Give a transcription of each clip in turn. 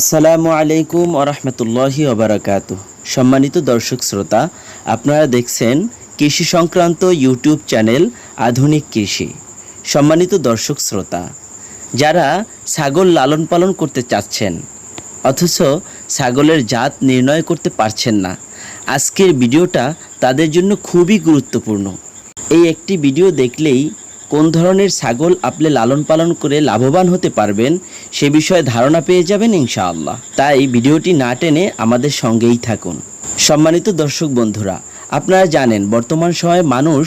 আসসালামু আলাইকুম আরহামতুল্লাহি ওবরাকাত সম্মানিত দর্শক শ্রোতা, আপনারা দেখছেন কৃষি সংক্রান্ত ইউটিউব চ্যানেল আধুনিক কৃষি। সম্মানিত দর্শক শ্রোতা, যারা ছাগল লালন পালন করতে চাচ্ছেন, অথচ ছাগলের জাত নির্ণয় করতে পারছেন না, আজকের ভিডিওটা তাদের জন্য খুবই গুরুত্বপূর্ণ। এই একটি ভিডিও দেখলেই কোন ধরনের ছাগল আপনি লালন পালন করে লাভবান হতে পারবেন সে বিষয়ে ধারণা পেয়ে যাবেন ইনশাআল্লাহ। তাই ভিডিওটি না টেনে আমাদের সঙ্গেই থাকুন। সম্মানিত দর্শক বন্ধুরা, আপনারা জানেন বর্তমান সময়ে মানুষ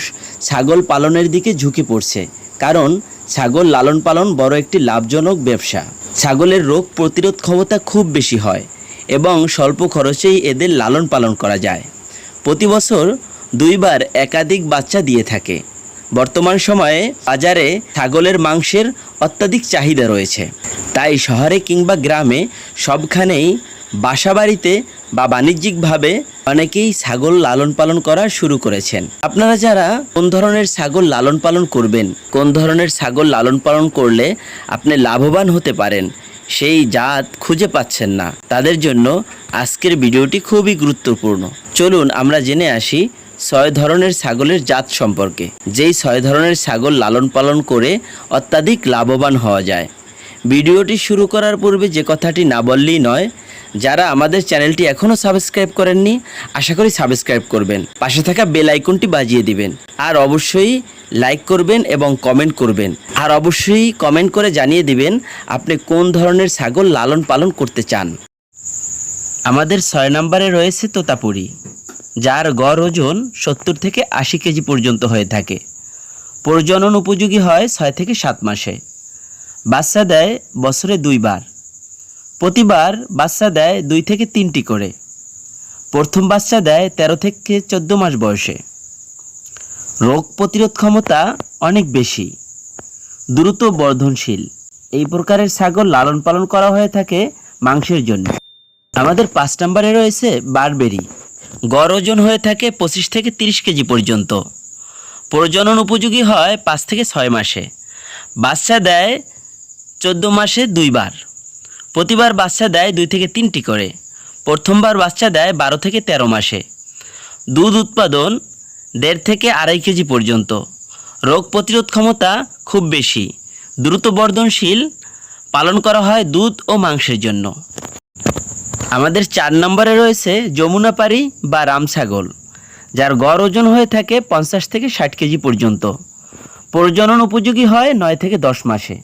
ছাগল পালনের দিকে ঝুঁকে পড়ছে, কারণ ছাগল লালন পালন বড় একটি লাভজনক ব্যবসা। ছাগলের রোগ প্রতিরোধ ক্ষমতা খুব বেশি হয় এবং স্বল্প খরচেই এদের লালন পালন করা যায়। প্রতি বছর দুইবার একাধিক বাচ্চা দিয়ে থাকে। বর্তমান সময়ে বাজারে ছাগলের মাংসের অত্যাধিক চাহিদা রয়েছে। তাই শহরে কিংবা গ্রামে সবখানেই বাসাবাড়িতে বা বাণিজ্যিকভাবে অনেকেই ছাগল লালন পালন করা শুরু করেছেন। আপনারা যারা কোন ধরনের ছাগল লালন পালন করবেন, কোন ধরনের ছাগল লালন পালন করলে আপনি লাভবান হতে পারেন, সেই জাত খুঁজে পাচ্ছেন না। তাদের জন্য আজকের ভিডিওটি খুবই গুরুত্বপূর্ণ। চলুন আমরা জেনে আসি ছয় ধরনের ছাগলের জাত সম্পর্কে। যেই ছয় ধরনের ছাগল লালন পালন করে অত্যাধিক লাভবান হওয়া যায়। ভিডিওটি শুরু করার পূর্বে যে কথাটি না বললেই নয়, যারা আমাদের চ্যানেলটি এখনও সাবস্ক্রাইব করেননি, আশা করি সাবস্ক্রাইব করবেন। পাশে থাকা বেল আইকনটি বাজিয়ে দিবেন। আর অবশ্যই লাইক করবেন এবং কমেন্ট করবেন। আর অবশ্যই কমেন্ট করে জানিয়ে দিবেন, আপনি কোন ধরনের ছাগল লালন পালন করতে চান। আমাদের ছয় নম্বরে রয়েছে তোতাপুরি। যার গড় ওজন সত্তর থেকে আশি কেজি পর্যন্ত হয়ে থাকে। প্রজনন উপযোগী হয় ছয় থেকে সাত মাসে। বাচ্চা দেয় বছরে দুইবার। প্রতিবার বাচ্চা দেয় দুই থেকে তিনটি করে। প্রথম বাচ্চা দেয় তেরো থেকে চোদ্দ মাস বয়সে। রোগ প্রতিরোধ ক্ষমতা অনেক বেশি। দ্রুত বর্ধনশীল। এই প্রকারের ছাগল লালন পালন করা হয়ে থাকে মাংসের জন্য। আমাদের পাঁচ নম্বরে রয়েছে বারবেরি। গড় ওজন হয়ে থাকে পঁচিশ থেকে তিরিশ কেজি পর্যন্ত। প্রজনন উপযোগী হয় পাঁচ থেকে ছয় মাসে। বাচ্চা দেয় চোদ্দ মাসে দুইবার প্রতিবার বাচ্চা দেয় দুই থেকে তিনটি করে। প্রথমবার বাচ্চা দেয় বারো থেকে তেরো মাসে। দুধ উৎপাদন দেড় থেকে আড়াই কেজি পর্যন্ত। রোগ প্রতিরোধ ক্ষমতা খুব বেশি। দ্রুত বর্ধনশীল পালন করা হয় দুধ ও মাংসের জন্য। আমাদের চার নম্বরে রয়েছে যমুনাপাড়ি বা রামছাগল, যার গড় ওজন হয়ে থাকে পঞ্চাশ থেকে ষাট কেজি পর্যন্ত। প্রজনন উপযোগী হয় নয় থেকে দশ মাসে।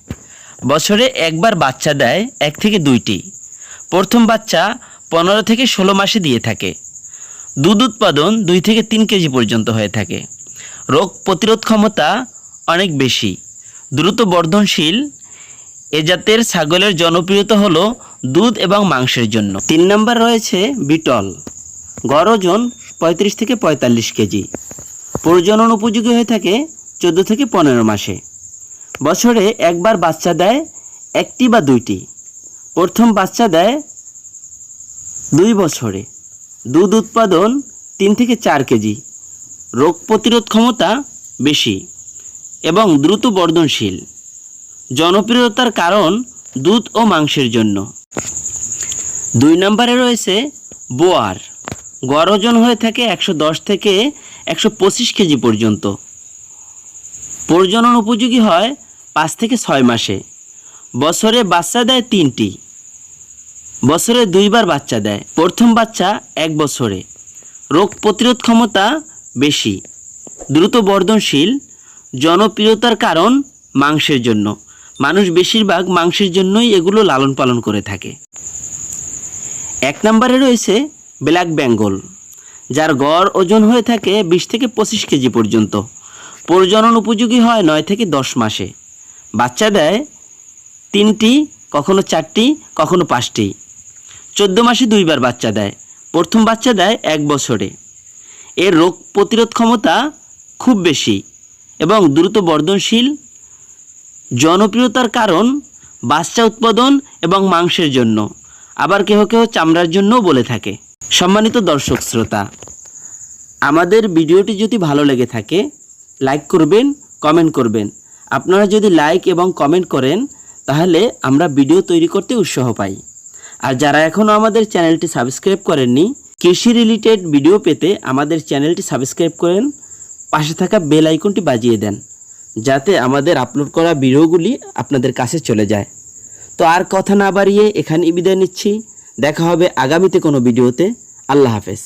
বছরে একবার বাচ্চা দেয় এক থেকে দুইটি। প্রথম বাচ্চা পনেরো থেকে ষোলো মাসে দিয়ে থাকে। দুধ উৎপাদন দুই থেকে তিন কেজি পর্যন্ত হয়ে থাকে। রোগ প্রতিরোধ ক্ষমতা অনেক বেশি। দ্রুত বর্ধনশীল এ জাতের ছাগলের জনপ্রিয়তা হলো দুধ এবং মাংসের জন্য। তিন নম্বর রয়েছে বিটল। গড় ওজন পঁয়ত্রিশ থেকে পঁয়তাল্লিশ কেজি। প্রজনন উপযোগী হয়ে থাকে চোদ্দ থেকে পনেরো মাসে। বছরে একবার বাচ্চা দেয় একটি বা দুইটি। প্রথম বাচ্চা দেয় দুই বছরে। দুধ উৎপাদন তিন থেকে চার কেজি। রোগ প্রতিরোধ ক্ষমতা বেশি এবং দ্রুত বর্ধনশীল। জনপ্রিয়তার কারণ দুধ ও মাংসের জন্য। দুই নম্বরে রয়েছে বোয়ার। গড় ওজন হয়ে থাকে একশো দশ থেকে একশো পঁচিশ কেজি পর্যন্ত। প্রজনন উপযোগী হয় পাঁচ থেকে ছয় মাসে। বছরে বাচ্চা দেয় তিনটি। বছরে দুইবার বাচ্চা দেয়। প্রথম বাচ্চা এক বছরে। রোগ প্রতিরোধ ক্ষমতা বেশি। দ্রুত বর্ধনশীল। জনপ্রিয়তার কারণ মাংসের জন্য। মানুষ বেশিরভাগ মাংসের জন্যই এগুলো লালন পালন করে থাকে। এক নম্বরে রয়েছে ব্ল্যাক বেঙ্গল, যার গড় ওজন হয়ে থাকে বিশ থেকে পঁচিশ কেজি পর্যন্ত। প্রজনন উপযোগী হয় নয় থেকে দশ মাসে। বাচ্চা দেয় তিনটি, কখনো চারটি, কখনো পাঁচটি। চোদ্দ মাসে দুইবার বাচ্চা দেয়, প্রথম বাচ্চা দেয় এক বছরে। এর রোগ প্রতিরোধ ক্ষমতা খুব বেশি এবং দ্রুত বর্ধনশীল জনপ্রিয়তার কারণ বাচ্চা উৎপাদন এবং মাংসের জন্য। আবার কেহ কেহ চামড়ার জন্যও বলে থাকে। সম্মানিত দর্শক শ্রোতা, আমাদের ভিডিওটি যদি ভালো লেগে থাকে, লাইক করবেন, কমেন্ট করবেন। আপনারা যদি লাইক এবং কমেন্ট করেন, তাহলে আমরা ভিডিও তৈরি করতে উৎসাহ পাই। আর যারা এখনও আমাদের চ্যানেলটি সাবস্ক্রাইব করেননি, কৃষি রিলেটেড ভিডিও পেতে আমাদের চ্যানেলটি সাবস্ক্রাইব করেন, পাশে থাকা বেল আইকনটি বাজিয়ে দেন। যাতে আমাদের আপলোড করা ভিডিওগুলি আপনাদের কাছে চলে যায়। তো আর কথা না বাড়িয়ে এখানে বিদায় নিচ্ছি। দেখা হবে আগামীতে কোনো ভিডিওতে। আল্লাহ হাফেজ।